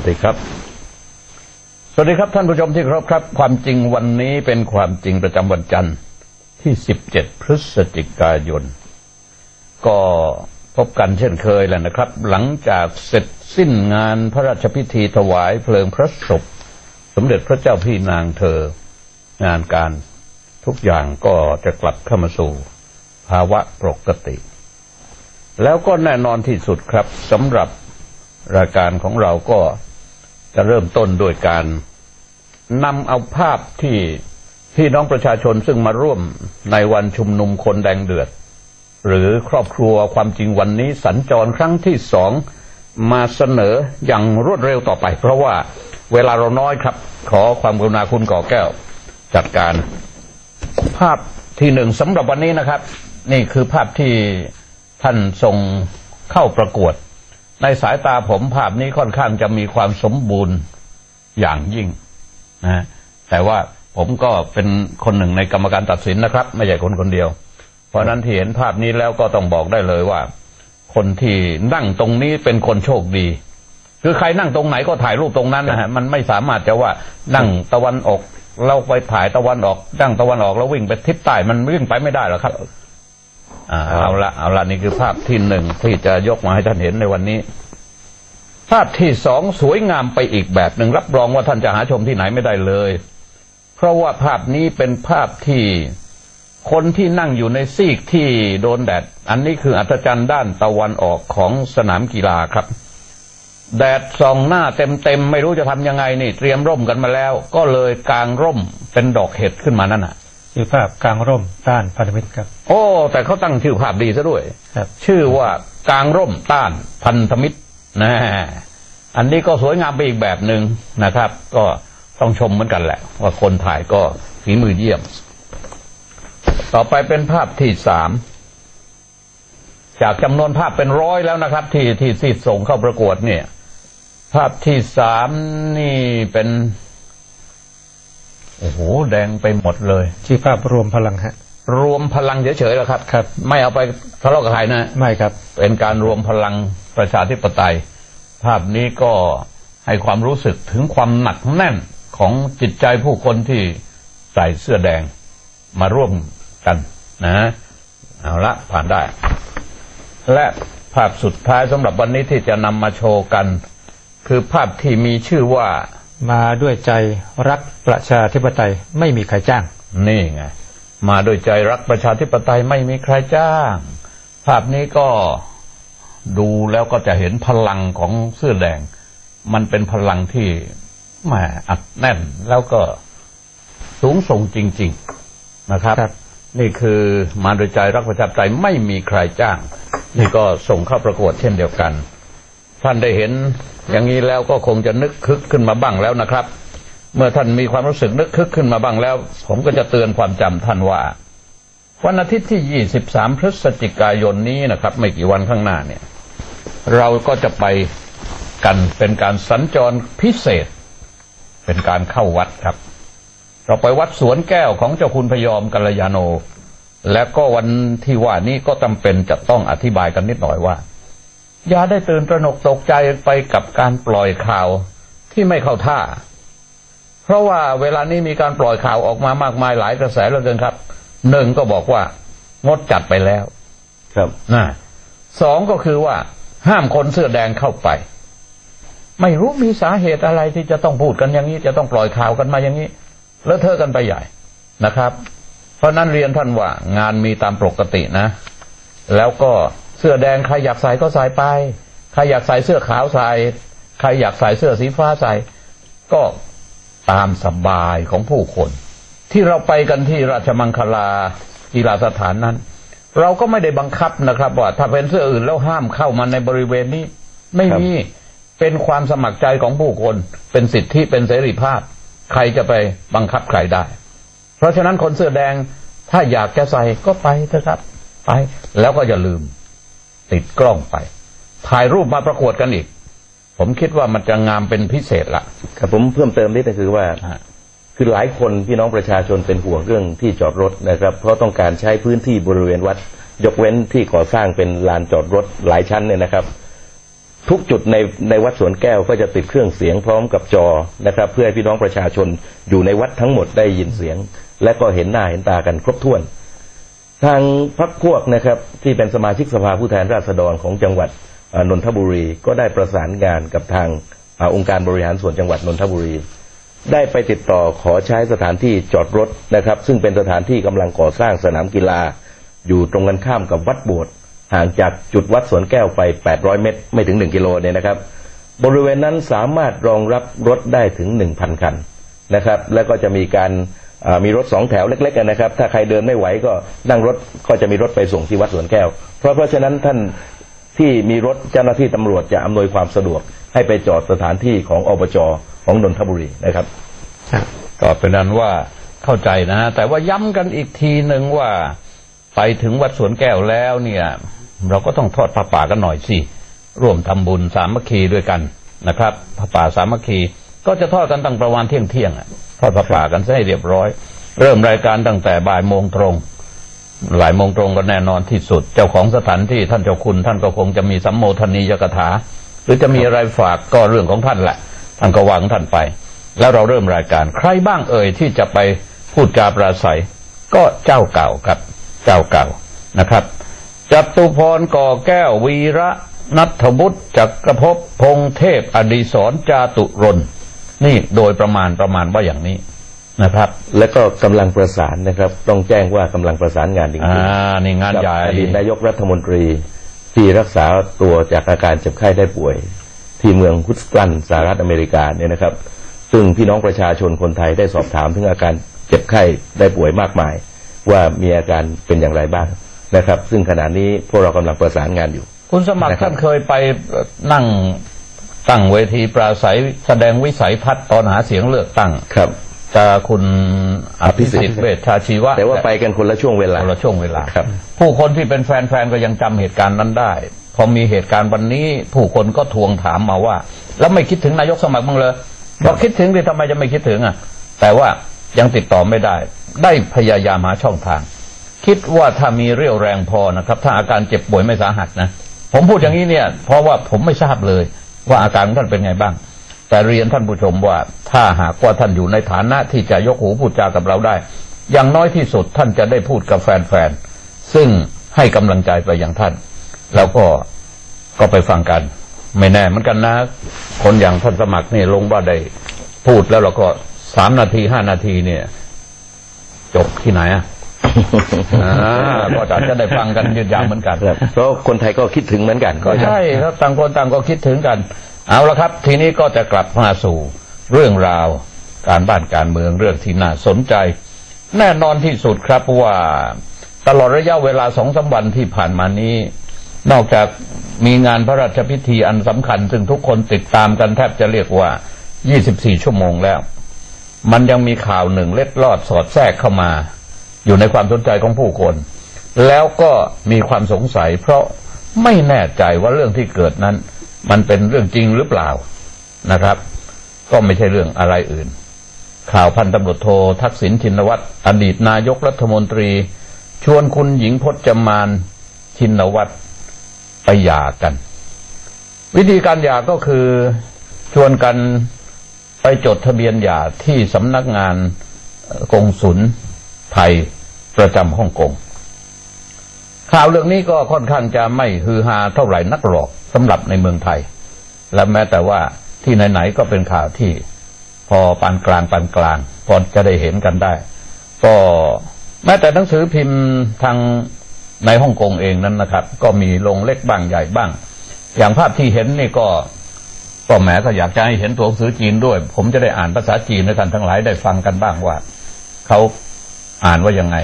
สวัสดีครับ สวัสดีครับท่านผู้ชมที่เคารพครับ ความจริงวันนี้เป็นความจริงประจำวันจันทร์ที่ 17 พฤศจิกายน ก็พบกันเช่นเคยแหละนะครับ หลังจากเสร็จสิ้นงานพระราชพิธีถวายเพลิงพระศพสมเด็จพระเจ้าพี่นางเธองานการทุกอย่างก็จะกลับเข้ามาสู่ภาวะปกติ แล้วก็แน่นอนที่สุดครับสำหรับรายการของเราก็ จะเริ่มต้นด้วยการนำเอาภาพที่พี่น้องประชาชนซึ่งมาร่วมในวันชุมนุมคนแดงเดือด หรือครอบครัวความจริงวันนี้สัญจรครั้งที่สองมาเสนออย่างรวดเร็วต่อไป เพราะว่าเวลาเราน้อยครับ ขอความกรุณาคุณก่อแก้ว จัดการภาพที่หนึ่งสำหรับวันนี้นะครับ นี่คือภาพที่ท่านส่งเข้าประกวด ในสายตาผมภาพนี้ค่อนข้างจะมีความสมบูรณ์อย่างยิ่งนะแต่ว่าผมก็เป็นคนหนึ่งในกรรมการตัดสินนะครับ ไม่ใช่คนคนเดียว เพราะนั้นที่เห็นภาพนี้แล้วก็ต้องบอกได้เลยว่า คนที่นั่งตรงนี้เป็นคนโชคดี คือใครนั่งตรงไหนก็ถ่ายรูปตรงนั้นนะฮะมันไม่สามารถจะว่านั่งตะวันออกเราไปถ่ายตะวันออกนั่งตะวันออกแล้ววิ่งไปทิศใต้มันวิ่งไปไม่ได้หรอกครับ เอาละเอาละนี่คือภาพที่หนึ่งที่จะยกมาให้ท่านเห็นในวันนี้ ภาพที่สองสวยงามไปอีกแบบหนึ่งรับรองว่าท่านจะหาชมที่ไหนไม่ได้เลย เพราะว่าภาพนี้เป็นภาพที่คนที่นั่งอยู่ในซีกที่โดนแดด อันนี้คืออัศจรรย์ด้านตะวันออกของสนามกีฬาครับ แดดส่องหน้าเต็มๆไม่รู้จะทำยังไงนี่ เตรียมร่มกันมาแล้ว ก็เลยกางร่มเป็นดอกเห็ดขึ้นมานั่นน่ะ คือภาพกลางร่มต้านพันธมิตรครับ โอ้ แต่เขาตั้งชื่อภาพดีซะด้วยครับ ชื่อว่ากางร่มต้านพันธมิตรนะอันนี้ก็สวยงามไปอีกแบบหนึ่งนะครับ ก็ต้องชมเหมือนกันแหละ ว่าคนถ่ายก็ฝีมือเยี่ยม ต่อไปเป็นภาพที่สามจากจำนวนภาพเป็นร้อยแล้วนะครับ ที่ที่ที่ส่งเข้าประกวดเนี่ย ภาพที่สามนี่เป็น โอ้โห แดงไปหมดเลยชื่อภาพรวมพลังฮะ รวมพลังเฉยๆแล้วครับครับ ไม่เอาไปทะเลาะกับใครนะ ไม่ครับ เป็นการรวมพลังประชาธิปไตย ภาพนี้ก็ให้ความรู้สึกถึงความหนักแน่นของจิตใจผู้คนที่ใส่เสื้อแดงมาร่วมกันนะเอาละผ่านได้ และภาพสุดท้ายสำหรับวันนี้ที่จะนำมาโชว์กัน คือภาพที่มีชื่อว่า มาด้วยใจรักประชาธิปไตยไม่มีใครจ้าง นี่ไง มาโดวยใจรักประชาธิปไตยไม่มีใครจ้าง ภาพนี้ก็ดูแล้วก็จะเห็นพลังของเสื้อแดง มันเป็นพลังที่แหมอัดแน่นแล้วก็สูงส่งจริง ๆนะครับครับนี่คือมาโดยใจรักประชาธิปไตยไม่มีใครจ้าง นี่ก็ส่งเข้าประกวดเช่นเดียวกัน ท่านได้เห็นอย่างนี้แล้วก็คงจะนึกคึกขึ้นมาบ้างแล้วนะครับ เมื่อท่านมีความรู้สึกนึกคึกขึ้นมาบ้างแล้ว ผมก็จะเตือนความจำท่านว่า วันอาทิตย์ที่ 23 พฤศจิกายนนี้นะครับ ไม่กี่วันข้างหน้าเนี่ย เราก็จะไปกันเป็นการสัญจรพิเศษ เป็นการเข้าวัดครับ เราไปวัดสวนแก้วของเจ้าคุณพยอมกัลยาโน และก็วันที่ว่านี้ก็จำเป็นจะต้องอธิบายกันนิดหน่อยว่า อย่าได้ตื่นตระหนกตกใจไปกับการปล่อยข่าวที่ไม่เข้าท่า เพราะว่าเวลานี้มีการปล่อยข่าวออกมามากมายหลายกระแสเหลือเกินครับหนึ่งก็บอกว่างดจัดไปแล้ว ครับนะสองก็คือว่า ห้ามคนเสื้อแดงเข้าไป ไม่รู้มีสาเหตุอะไรที่จะต้องพูดกันอย่างนี้ จะต้องปล่อยข่าวกันมาอย่างนี้ แล้วเธอะกันไปใหญ่นะครับ เพราะนั้นเรียนท่านว่างานมีตามปกตินะ แล้วก็ เสื้อแดงใครอยากใส่ก็ใส่ไป ใครอยากใส่เสื้อขาวใส่ ใครอยากใส่เสื้อสีฟ้าใส่ ก็ตามสบายของผู้คน ที่เราไปกันที่ราชมังคลากีฬาสถานนั้น เราก็ไม่ได้บังคับนะครับว่าถ้าเป็นเสื้ออื่นแล้วห้ามเข้ามาในบริเวณนี้ ไม่มีเป็นความสมัครใจของผู้คน เป็นสิทธิเป็นเสรีภาพ ใครจะไปบังคับใครได้ เพราะฉะนั้นคนเสื้อแดงถ้าอยากจะใส่ก็ไปเถอะครับ ไปแล้วก็อย่าลืม ติดกล้องไป ถ่ายรูปมาประกวดกันอีก ผมคิดว่ามันจะงามเป็นพิเศษละครับผมเพิ่มเติมนิดนึงคือว่า คือหลายคนพี่น้องประชาชนเป็นห่วงเรื่องที่จอดรถนะครับ เพราะต้องการใช้พื้นที่บริเวณวัด ยกเว้นที่ก่อสร้างเป็นลานจอดรถหลายชั้นเนี่ยนะครับ ทุกจุดในในวัดสวนแก้วก็จะติดเครื่องเสียงพร้อมกับจอนะครับ เพื่อให้พี่น้องประชาชนอยู่ในวัดทั้งหมดได้ยินเสียง และก็เห็นหน้าเห็นตากันครบถ้วน ทางพรรคพวกนะครับที่เป็นสมาชิกสภาผู้แทนราษฎรของจังหวัดนนทบุรีก็ได้ประสานงานกับทางอองค์การบริหารส่วนจังหวัดนนทบุรี ได้ไปติดต่อขอใช้สถานที่จอดรถนะครับ ซึ่งเป็นสถานที่กำลังก่อสร้างสนามกีฬา อยู่ตรงกันข้ามกับวัดโบสถ์ห่างจากจุดวัดสวนแก้วไป 800 เมตร ไม่ถึง 1 กิโลเนี่ยนะครับ บริเวณนั้นสามารถรองรับรถได้ถึง 1,000 คันนะครับ แล้วก็จะมีการ มีรถสองแถวเล็กๆกันนะครับ ถ้าใครเดินไม่ไหวก็นั่งรถก็จะมีรถไปส่งที่วัดสวนแก้ว เพราะเพราะฉะนั้นท่านที่มีรถเจ้าหน้าที่ตำรวจจะอำนวยความสะดวก ให้ไปจอดสถานที่ของอบจของนนทบุรีนะครับก็เป็นนั้นว่าเข้าใจนะ แต่ว่าย้ำกันอีกทีหนึ่งว่าไปถึงวัดสวนแก้วแล้วเนี่ย เราก็ต้องทอดผ้าป่ากันหน่อยสิร่วมทำบุญสามัคคีด้วยกันนะครับผ้าป่าสามัคคีก็จะทอดกันตั้งประมาณเที่ยงเที่ยงๆอะ ทอดผ้าป่ากันซะให้เรียบร้อย เริ่มรายการตั้งแต่บ่ายโมงตรงบ่ายโมงตรงก็แน่นอนที่สุด เจ้าของสถานที่ท่านเจ้าคุณ ท่านก็คงจะมีสัมโมทนียกถา หรือจะมีอะไรฝากก็เรื่องของท่านแหละ ท่านก็วางท่านไป แล้วเราเริ่มรายการ ใครบ้างเอ่ยที่จะไปพูดจาปราศัย ก็เจ้าเก่าครับ เจ้าเก่านะครับจตุพรก่อแก้ววีระนัทบุตรจักรภพพงเทพอดีศรจาตุรน นี่โดยประมาณประมาณว่าอย่างนี้นะครับ และก็กำลังประสานนะครับ ต้องแจ้งว่ากำลังประสานงานจริงอ่าๆนี่งานกับใหญ่อดีตนายกรัฐมนตรีที่รักษาตัวจากอาการเจ็บไข้ได้ป่วย ที่เมืองฮุสตันสหรัฐอเมริกาเนี่ยนะครับ ซึ่งพี่น้องประชาชนคนไทยได้สอบถามถึงอาการเจ็บไข้ได้ป่วยมากมาย ว่ามีอาการเป็นอย่างไรบ้างนะครับ ซึ่งขณะนี้พวกเรากำลังประสานงานอยู่ คุณสมัครนะครับท่านเคยไปนั่ง ตั้งเวทีปราศัยแสดงวิสัยทัศน์ตอนหาเสียงเลือกตั้งครับจะคุณอภิสิทธิ์เวชชาชีวะแต่ว่าไปกันคนละช่วงเวลาคนละช่วงเวลาครับ ผู้คนที่เป็นแฟนๆก็ยังจำเหตุการณ์นั้นได้ พอมีเหตุการณ์วันนี้ ผู้คนก็ทวงถามมาว่า แล้วไม่คิดถึงนายกสมัครบ้างเลยบอกคิดถึงดิทำไมจะไม่คิดถึงอะ แต่ว่ายังติดต่อไม่ได้ ได้พยายามหาช่องทาง คิดว่าถ้ามีเรี่ยวแรงพอนะครับ ถ้าอาการเจ็บป่วยไม่สาหัสนะผมพูดอย่างนี้เนี่ย เพราะว่าผมไม่ทราบเลย ว่าอาการของท่านเป็นไงบ้าง แต่เรียนท่านผู้ชมว่าถ้าหากว่าท่านอยู่ในฐานะที่จะยกหูพูดจากับเราได้ อย่างน้อยที่สุดท่านจะได้พูดกับแฟนๆซึ่งให้กำลังใจไปอย่างท่าน แล้วก็ก็ไปฟังกัน ไม่แน่เหมือนกันนะ คนอย่างท่านสมัครนี่ลงว่าได้พูดแล้วเราก็สามนาทีห้านาทีเนี่ย จบที่ไหนอะอ่า ก็อาจจะได้ฟังกันยืดยาวเหมือนกันครับเพราะคนไทยก็คิดถึงเหมือนกัน ก็ใช่ครับต่างคนต่างก็คิดถึงกัน เอาละครับ ทีนี้ก็จะกลับมาสู่เรื่องราวการบ้านการเมืองเรื่องที่น่าสนใจ แน่นอนที่สุดครับว่าตลอดระยะเวลาสองสามวันที่ผ่านมานี้ นอกจากมีงานพระราชพิธีอันสำคัญ ซึ่งทุกคนติดตามกันแทบจะเรียกว่า 24 ชั่วโมงแล้ว มันยังมีข่าวหนึ่งเล็ดลอดสอดแทรกเข้ามา อยู่ในความสนใจของผู้คน แล้วก็มีความสงสัย เพราะไม่แน่ใจว่าเรื่องที่เกิดนั้น มันเป็นเรื่องจริงหรือเปล่านะครับ ก็ไม่ใช่เรื่องอะไรอื่น ข่าวพันตำรวจโททักษิณชินวัตรอดีตนายกรัฐมนตรี ชวนคุณหญิงพจมานชินวัตรไปหย่ากัน วิธีการหย่าก็คือชวนกันไปจดทะเบียนหย่าที่สำนักงานเอ่อกงสุล ไทยประจำฮ่องกง ข่าวเรื่องนี้ก็ค่อนข้างจะไม่ฮือฮาเท่าไหร่นักหรอกสำหรับในเมืองไทย และแม้แต่ว่าที่ไหนๆก็เป็นข่าวที่พอปานกลางปานกลาง พอจะได้เห็นกันได้ ก็แม้แต่หนังสือพิมพ์ทางในฮ่องกงเองนั้นนะครับ ก็มีลงเล็กบ้างใหญ่บ้าง อย่างภาพที่เห็นนี่ก็ก็แหมก็อยากจะให้เห็นตัวหนังสือจีนด้วย ผมจะได้อ่านภาษาจีนให้ท่านทั้งหลายได้ฟังกันบ้างว่า เขา อ่านว่ายังไง